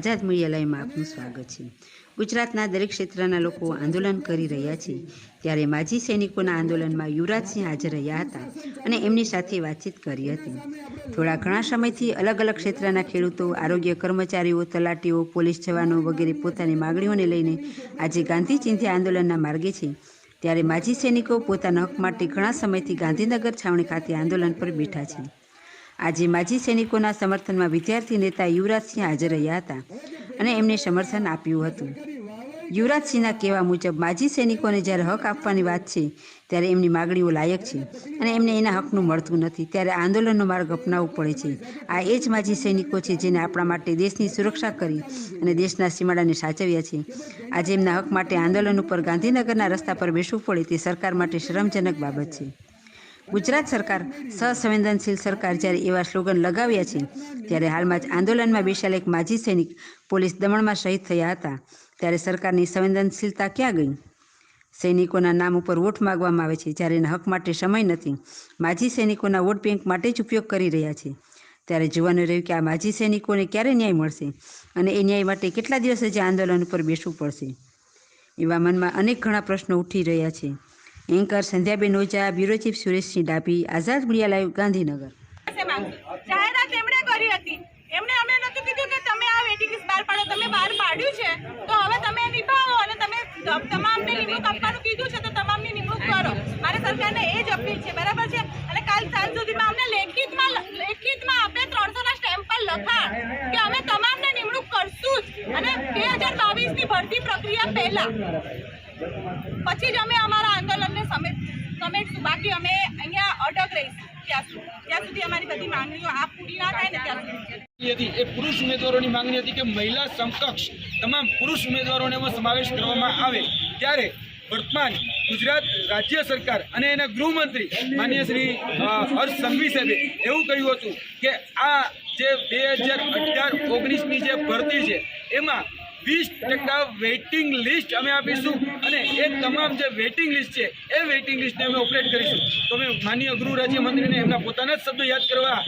આઝાદ મીડિયાલયમાં આપનું સ્વાગત છે. ગુજરાતના દરેક ક્ષેત્રના લોકો આંદોલન કરી રહ્યા છે. ત્યારે માજી સૈનિકોના આંદોલનમાં યુવરાજસિંહ હાજર રહ્યા હતા અને એમની સાથે વાતચીત કરી હતી. થોડા ઘણા સમયથી અલગ અલગ ક્ષેત્રના ખેડૂતો, આરોગ્ય કર્મચારીઓ, તલાટીઓ, પોલીસ જવાનો વગેરે પોતાની માગણીઓને લઈને આજે ગાંધી ચિંધ્યા આંદોલનના માર્ગે છે. ત્યારે માજી સૈનિકો પોતાના હક માટે ઘણા સમયથી ગાંધીનગર છાવણી ખાતે આંદોલન પર બેઠા છે. આજે માજી સૈનિકોના સમર્થનમાં વિદ્યાર્થી નેતા યુવરાજસિંહ હાજર રહ્યા હતા અને એમને સમર્થન આપ્યું હતું. યુવરાજસિંહના કહેવા મુજબ, માજી સૈનિકોને જ્યારે હક આપવાની વાત છે, ત્યારે એમની માગણીઓ લાયક છે અને એમને એના હકનું મળતું નથી. ત્યારે આંદોલનનો માર્ગ અપનાવવો પડે છે. આ એ જ માજી સૈનિકો છે જેને આપણા માટે દેશની સુરક્ષા કરી અને દેશના સીમાડાને સાચવ્યા છે. આજે એમના હક માટે આંદોલન ઉપર ગાંધીનગરના રસ્તા પર બેસવું પડે તે સરકાર માટે શરમજનક બાબત છે. ગુજરાત સરકાર સસંવેદનશીલ સરકાર જ્યારે એવા સ્લોગન લગાવ્યા છે, ત્યારે હાલમાં જ આંદોલનમાં બેસાયેલ એક માજી સૈનિક પોલીસ દમણમાં શહીદ થયા હતા. ત્યારે સરકારની સંવેદનશીલતા ક્યાં ગઈ? સૈનિકોના નામ ઉપર વોટ માગવામાં આવે છે, જ્યારે એના હક માટે સમય નથી. માજી સૈનિકોના વોટ બેંક માટે જ ઉપયોગ કરી રહ્યા છે. ત્યારે જોવાનું રહ્યું કે આ માજી સૈનિકોને ક્યારે ન્યાય મળશે અને એ ન્યાય માટે કેટલા દિવસ હજી આંદોલન ઉપર બેસવું પડશે? એવા મનમાં અનેક ઘણા પ્રશ્નો ઉઠી રહ્યા છે. Anchor Sandhyaben Ojha bureau chief Sureshsinh Dabhi Azad media live Gandhinagar જાહેરાત એમણે કરી હતી. એમણે અમને નતું કીધું કે તમે આ લિસ્ટ બહાર પાડો. તમે બહાર પાડ્યું છે. તો હવે તમે નિભાવો અને તમે તમામને નિમણૂક આપવાનું કીધું છે તો તમામની નિમણૂક કરો. મારે સરકારને એ જ છે. બરાબર છે? અને કાલ સાંજ સુધીમાં અમને લેખિતમાં લેખિતમાં આપણે ત્રણસો ના સ્ટેમ્પ કે અમે તમામને નિમણૂક કરશું જ. અને બે હજાર બાવીસની ભરતી પ્રક્રિયા પહેલા. પછી જ અમે અમારા આંદોલનને સમેટ બાકી અમે અહીંયા અટક રહીશું, ત્યાં સુધી. ત્યાં સુધી અમારી બધી માંગણીઓ આ પૂરી ના થાય ને ત્યાં સુધી. હતી એ પુરુષ ઉમેદવારોની માંગણી હતી કે મહિલા સમકક્ષ તમામ પુરુષ ઉમેદવારોને એમાં સમાવેશ કરવામાં આવે. ત્યારે વર્તમાન ગુજરાત રાજ્ય સરકાર અને એના ગૃહમંત્રી માન્ય શ્રી હર્ષ સંઘવી સાહેબે એવું કહ્યું હતું કે આ જે બે હજાર અઢાર ઓગણીસની જે ભરતી છે, એમાં વીસ ટકા વેઇટિંગ લિસ્ટ અમે આપીશું અને એ તમામ જે વેઇટિંગ લિસ્ટ છે, એ વેઇટિંગ લિસ્ટને અમે ઓપરેટ કરીશું. તો અમે માનીય ગૃહ રાજ્યમંત્રીને એમના પોતાના જ શબ્દો યાદ કરવા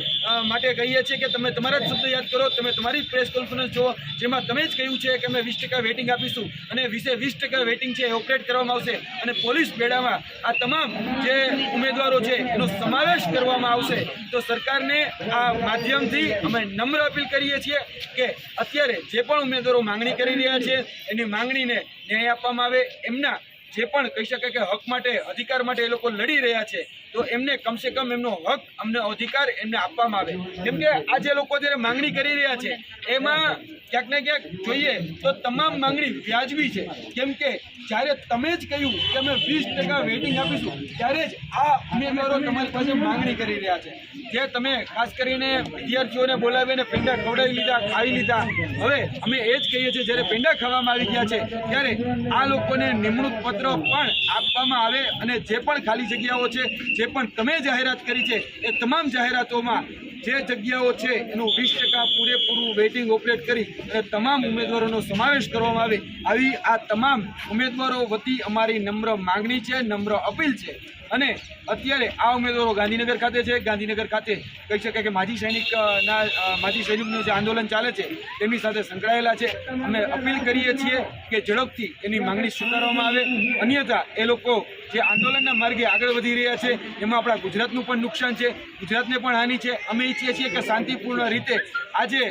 માટે કહીએ છીએ કે તમે તમારા જ શબ્દો યાદ કરો, તમે તમારી પ્રેસ કોન્ફરન્સ જુઓ, જેમાં તમે જ કહ્યું છે કે અમે વીસ ટકા વેઇટિંગ આપીશું અને વીસે વીસ ટકા વેઇટિંગ છે એ ઓપરેટ કરવામાં આવશે. અને પોલીસ બેડામાં આ તમામ જે ઉમેદવારો છે, એનો સમાવેશ કરવામાં આવશે. તો સરકારને આ માધ્યમથી અમે નમ્ર અપીલ કરીએ છીએ કે અત્યારે જે પણ ઉમેદવારો માંગણી કરી રહ્યા છે. એની માંગણીને ન્યાય આપવામાં આવે. એમના જે પણ કહી શકાય કે હક માટે, અધિકાર માટે એ લોકો લડી રહ્યા છે, તો એમને કમસે કમ એમનો હક, અમને અધિકાર એમને આપવામાં આવે. કેમ કે આ જે લોકો જ્યારે માંગણી કરી રહ્યા છે, એમાં ક્યાંક ને ક્યાંક જોઈએ તો તમામ માંગણી વ્યાજબી છે. કેમ કે જ્યારે તમે જ કહ્યું કે અમે વીસ ટકા વેટિંગ આપીશું, ત્યારે જ આ ઉમેદવારો તમારી પાસે માંગણી કરી રહ્યા છે. જે તમે ખાસ કરીને વિદ્યાર્થીઓને બોલાવીને પેંડા ખવડાવી લીધા, ખાઈ લીધા, હવે અમે એ જ કહીએ છીએ, જ્યારે પેંડા ખાવામાં આવી ગયા છે, ત્યારે આ લોકોને નિમણૂક પત્ર પણ આપવામાં આવે અને જે પણ ખાલી જગ્યાઓ છે, જે પણ તમે જાહેરાત કરી છે, એ તમામ જાહેરાતોમાં જે જગ્યાઓ છે એનું વીસ ટકા પૂરેપૂરું વેઇટિંગ ઓપરેટ કરી અને તમામ ઉમેદવારોનો સમાવેશ કરવામાં આવે આવી આ તમામ ઉમેદવારો વતી અમારી નમ્ર માગણી છે નમ્ર અપીલ છે. અને અત્યારે આ ઉમેદવારો ગાંધીનગર ખાતે છે. ગાંધીનગર ખાતે કહી શકાય કે માજી સૈનિક અ, ના અ, માજી સૈનિકનું જે આંદોલન ચાલે છે તેમની સાથે સંકળાયેલા છે. અમે અપીલ કરીએ છીએ કે ઝડપથી એની માંગણી સ્વીકારવામાં આવે. અન્યથા એ લોકો જે આંદોલનના માર્ગે આગળ વધી રહ્યા છે એમાં આપણા ગુજરાતનું પણ નુકસાન છે. ગુજરાતને પણ હાનિ છે. અમે ઈચ્છીએ છીએ કે શાંતિપૂર્ણ રીતે આ જે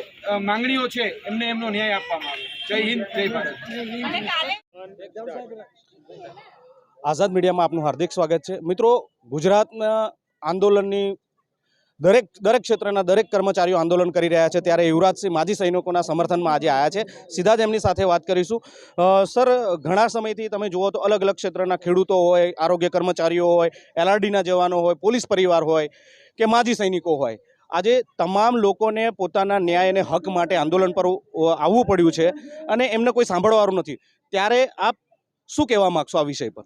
માંગણીઓ છે, એમને એમનો ન્યાય આપવામાં આવે. જય હિન્દ, જય ભારત. આઝાદ મીડિયામાં આપનું હાર્દિક સ્વાગત છે. મિત્રો, ગુજરાતના આંદોલનની દરેક દરેક ક્ષેત્રના દરેક કર્મચારીઓ આંદોલન કરી રહ્યા છે. ત્યારે યુવરાજસિંહ માજી સૈનિકોના સમર્થનમાં આજે આવ્યા છે. સીધા જ એમની સાથે વાત કરીશું. સર, ઘણા સમયથી તમે જુઓ તો અલગ અલગ ક્ષેત્રના ખેડૂતો હોય, આરોગ્ય કર્મચારીઓ હોય, એલઆરડીના જવાનો હોય, પોલીસ પરિવાર હોય કે માજી સૈનિકો હોય. આજે તમામ લોકોને પોતાના ન્યાય અને હક માટે આંદોલન પર આવવું પડ્યું છે અને એમને કોઈ સાંભળવાળું નથી. ત્યારે આપ શું કહેવા માગશો આ વિષય પર?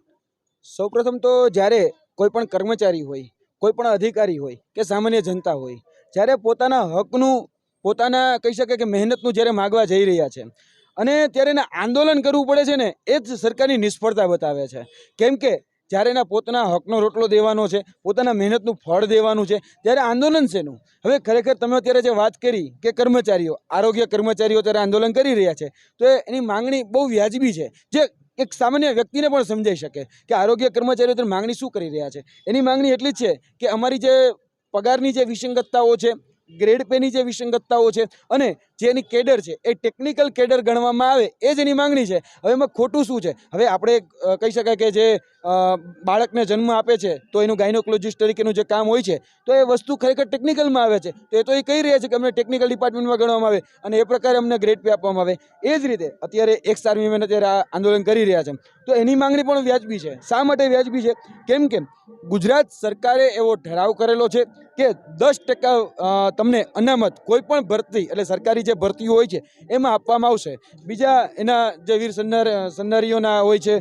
સૌપ્રથમ તો જ્યારે કોઈ પણ કર્મચારી હોય, કોઈ પણ અધિકારી હોય કે સામાન્ય જનતા હોય, જ્યારે પોતાના હકનું, પોતાના કહી શકે કે મહેનતનું જ્યારે માગવા જઈ રહ્યા છે અને ત્યારે એને આંદોલન કરવું પડે છે ને, એ જ સરકારની નિષ્ફળતા બતાવે છે. કેમ કે જ્યારે એના પોતાના હકનો રોટલો દેવાનો છે, પોતાના મહેનતનું ફળ દેવાનું છે, ત્યારે આંદોલન શેનું? હવે ખરેખર તમે અત્યારે જે વાત કરી કે કર્મચારીઓ, આરોગ્ય કર્મચારીઓ ત્યારે આંદોલન કરી રહ્યા છે, તો એની માંગણી બહુ વ્યાજબી છે, જે એક સામાન્ય વ્યક્તિને પણ સમજાઈ શકે કે આરોગ્ય કર્મચારીઓ ત્યારે માંગણી શું કરી રહ્યા છે? એની માંગણી એટલી જ છે કે અમારી જે પગારની જે વિસંગતતાઓ છે, ગ્રેડ પેની જે વિસંગતતાઓ છે, અને જે એની કેડર છે, એ ટેકનિકલ કેડર ગણવામાં આવે, એ જ એની માંગણી છે. હવે એમાં ખોટું શું છે? હવે આપણે કહી શકાય કે જે બાળકને જન્મ આપે છે, તો એનું ગાયનોકોલોજીસ્ટ તરીકેનું જે કામ હોય છે, તો એ વસ્તુ ખરેખર ટેકનિકલમાં આવે છે. તો એ તો એ કહી રહ્યા છે કે અમને ટેકનિકલ ડિપાર્ટમેન્ટમાં ગણવામાં આવે અને એ પ્રકારે અમને ગ્રેડ પે આપવામાં આવે. એ જ રીતે અત્યારે એક્સ આર્મીમેન અત્યારે આ આંદોલન કરી રહ્યા છે. તો એની માંગણી પણ વ્યાજબી છે. શા માટે વ્યાજબી છે? કેમ કે ગુજરાત સરકારે એવો ઠરાવ કરેલો છે કે દસ ટકા તમને અનામત, કોઈ પણ ભરતી, એટલે સરકારી જે ભરતીઓ હોય છે, એમાં આપવામાં આવશે. બીજા એના જે વીર સન્નાર સન્નારીઓના હોય છે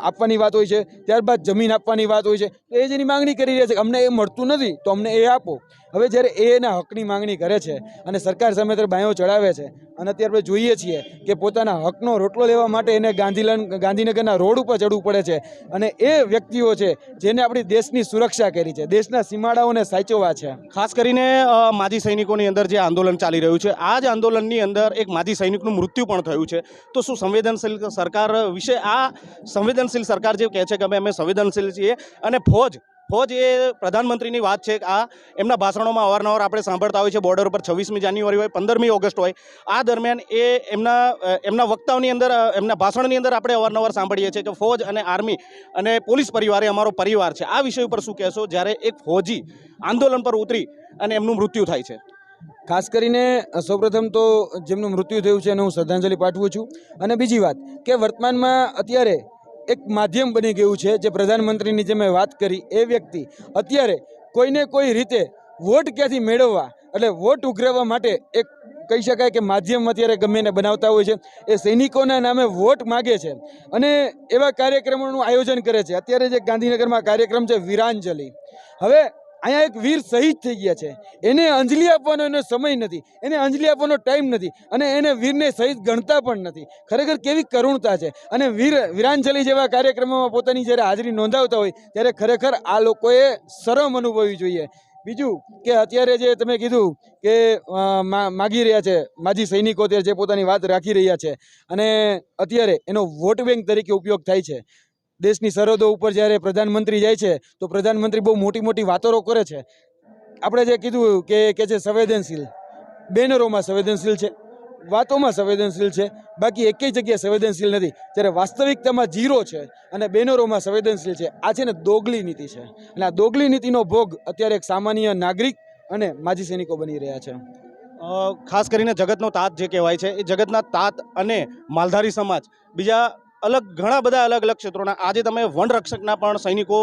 આપવાની વાત હોય છે, ત્યારબાદ જમીન આપવાની વાત હોય છે, તો એ જેની માંગણી કરી રહ્યા છે અમને એ મળતું નથી, તો અમને એ આપો. હવે જ્યારે એ એના હકની માંગણી કરે છે અને સરકાર સામે ત્યારે બાયો ચડાવે છે અને અત્યારે આપણે જોઈએ છીએ કે પોતાના હકનો રોટલો લેવા માટે એને ગાંધીલન, ગાંધીનગરના રોડ ઉપર ચડવું પડે છે. અને એ વ્યક્તિઓ છે જેને આપણી દેશની સુરક્ષા કરી છે, દેશના સીમાડાઓને સાચવવા છે. ખાસ કરીને માજી સૈનિકોની અંદર જે આંદોલન ચાલી રહ્યું છે, આ જ આંદોલનની અંદર એક માજી સૈનિકનું મૃત્યુ પણ થયું છે. તો શું સંવેદનશીલ સરકાર વિશે આ સંવેદનશીલ સરકાર જે કહે છે કે અમે સંવેદનશીલ છીએ અને ફોજ ફોજ એ પ્રધાનમંત્રીની વાત છે આ એમના ભાષણોમાં અવારનવાર આપણે સાંભળતા હોય છે બોર્ડર ઉપર છવ્વીસમી જાન્યુઆરી હોય, પંદરમી ઓગસ્ટ હોય. આ દરમિયાન એ એમના એમના વક્તાઓની અંદર એમના ભાષણની અંદર આપણે અવારનવાર સાંભળીએ છીએ કે ફોજ અને આર્મી અને પોલીસ પરિવાર અમારો પરિવાર છે. આ વિષય ઉપર શું કહેશો? જ્યારે એક ફોજી આંદોલન પર ઉતરી અને એમનું મૃત્યુ થાય છે. ખાસ કરીને સૌપ્રથમ તો જેમનું મૃત્યુ થયું છે એને હું શ્રદ્ધાંજલિ પાઠવું છું. અને બીજી વાત કે વર્તમાનમાં અત્યારે એક માધ્યમ બની ગયું છે જે પ્રધાનમંત્રીની જે મેં વાત કરી, એ વ્યક્તિ અત્યારે કોઈને કોઈ રીતે વોટ ક્યાંથી મેળવવા એટલે વોટ ઉઘરાવવા માટે એક કહી શકાય કે માધ્યમ અત્યારે ગમે એને બનાવતા હોય છે, એ સૈનિકોના નામે વોટ માગે છે અને એવા કાર્યક્રમોનું આયોજન કરે છે. અત્યારે જે ગાંધીનગરમાં કાર્યક્રમ છે વીરાંજલિ. હવે અહીંયા એક વીર શહીદ થઈ ગયા છે. એને અંજલિ આપવાનો એનો સમય નથી. એને અંજલિ આપવાનો ટાઈમ નથી. અને એને વીરને શહીદ ગણતા પણ નથી. ખરેખર કેવી કરુણતા છે. અને વીર, વીરાંજલિ જેવા કાર્યક્રમોમાં પોતાની જ્યારે હાજરી નોંધાવતા હોય, ત્યારે ખરેખર આ લોકોએ શરમ અનુભવવી જોઈએ. બીજું કે અત્યારે જે તમે કીધું કે માગી રહ્યા છે, માજી સૈનિકો તે જે પોતાની વાત રાખી રહ્યા છે. અને અત્યારે એનો વોટ બેંક તરીકે ઉપયોગ થાય છે. દેશની સરહદો ઉપર જ્યારે પ્રધાનમંત્રી જાય છે, તો પ્રધાનમંત્રી બહુ મોટી મોટી વાતો કરે છે. આપણે જે કીધું કે કે છે સંવેદનશીલ. બેનરોમાં સંવેદનશીલ છે, વાતોમાં સંવેદનશીલ છે, બાકી એકેય જગ્યાએ સંવેદનશીલ નથી. જ્યારે વાસ્તવિકતામાં જીરો છે અને બેનરોમાં સંવેદનશીલ છે, આ છે ને દોગલી નીતિ છે. અને આ દોગલી નીતિનો ભોગ અત્યારે એક સામાન્ય નાગરિક અને માજી સૈનિકો બની રહ્યા છે. ખાસ કરીને જગતનો તાત જે કહેવાય છે, એ જગતના તાત અને માલધારી સમાજ. બીજા અલગ ઘણા બધા અલગ અલગ ક્ષેત્રોના. આજે તમે વનરક્ષકના પણ સૈનિકો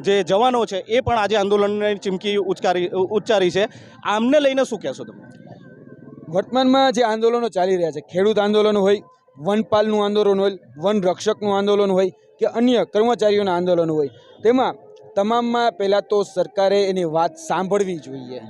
જે જવાનો છે, એ પણ આજે આંદોલનની ચીમકી ઉચ્ચારી ઉચ્ચારી છે. આમને લઈને શું કહેશો તમે? વર્તમાનમાં જે આંદોલનો ચાલી રહ્યા છે, ખેડૂત આંદોલન હોય, વનપાલનું આંદોલન હોય, વન રક્ષકનું આંદોલન હોય કે અન્ય કર્મચારીઓના આંદોલન હોય, તેમાં તમામમાં પહેલાં તો સરકારે એની વાત સાંભળવી જોઈએ.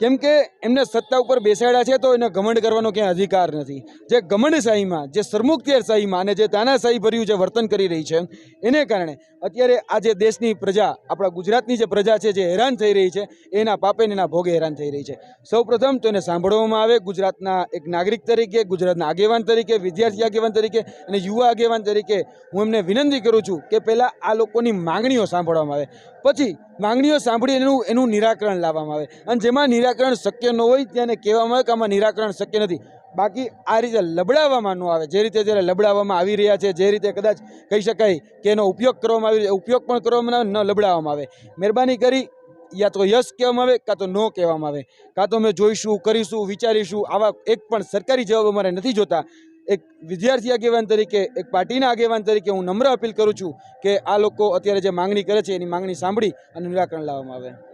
કેમ કે એમને સત્તા ઉપર બેસાડ્યા છે તો એને ઘમંડ કરવાનો ક્યાંય અધિકાર નથી. જે ઘમંડશાહીમાં જે સરમુખત્યારશાહીમાં અને જે તાનાશાહી ભર્યું જે વર્તન કરી રહી છે, એને કારણે અત્યારે આ જે દેશની પ્રજા, આપણા ગુજરાતની જે પ્રજા છે જે હેરાન થઈ રહી છે, એના પાપે એના ભોગે હેરાન થઈ રહી છે. સૌપ્રથમ તો એને સાંભળવામાં આવે ગુજરાતના એક નાગરિક તરીકે, ગુજરાતના આગેવાન તરીકે, વિદ્યાર્થી આગેવાન તરીકે અને યુવા આગેવાન તરીકે હું એમને વિનંતી કરું છું કે પહેલાં આ લોકોની માંગણીઓ સાંભળવામાં આવે. પછી માંગણીઓ સાંભળી એનું એનું નિરાકરણ લાવવામાં આવે. અને જેમાં નિરાકરણ શક્ય ન હોય તેને કહેવામાં આવે કે આમાં નિરાકરણ શક્ય નથી. બાકી આ રીતે લબડાવવામાં ન આવે. જે રીતે જ્યારે લબડાવવામાં આવી રહ્યા છે, જે રીતે કદાચ કહી શકાય કે એનો ઉપયોગ કરવામાં આવી ઉપયોગ પણ કરવામાં આવે, ન લબડાવવામાં આવે. મહેરબાની કરી યા તો યસ કહેવામાં આવે કાં તો નો કહેવામાં આવે. કાં તો અમે જોઈશું, કરીશું, વિચારીશું, આવા એક પણ સરકારી જવાબ અમારે નથી જોતા. એક વિદ્યાર્થી આગેવાન તરીકે, એક પાર્ટીના આગેવાન તરીકે હું નમ્ર અપીલ કરું છું કે આ લોકો અત્યારે જે માંગણી કરે છે, એની માંગણી સાંભળી અને નિરાકરણ લાવવામાં આવે.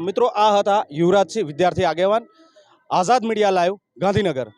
મિત્રો આ હતા યુવરાજસિંહ વિદ્યાર્થી આગેવાન આઝાદ મીડિયા લાઈવ ગાંધીનગર.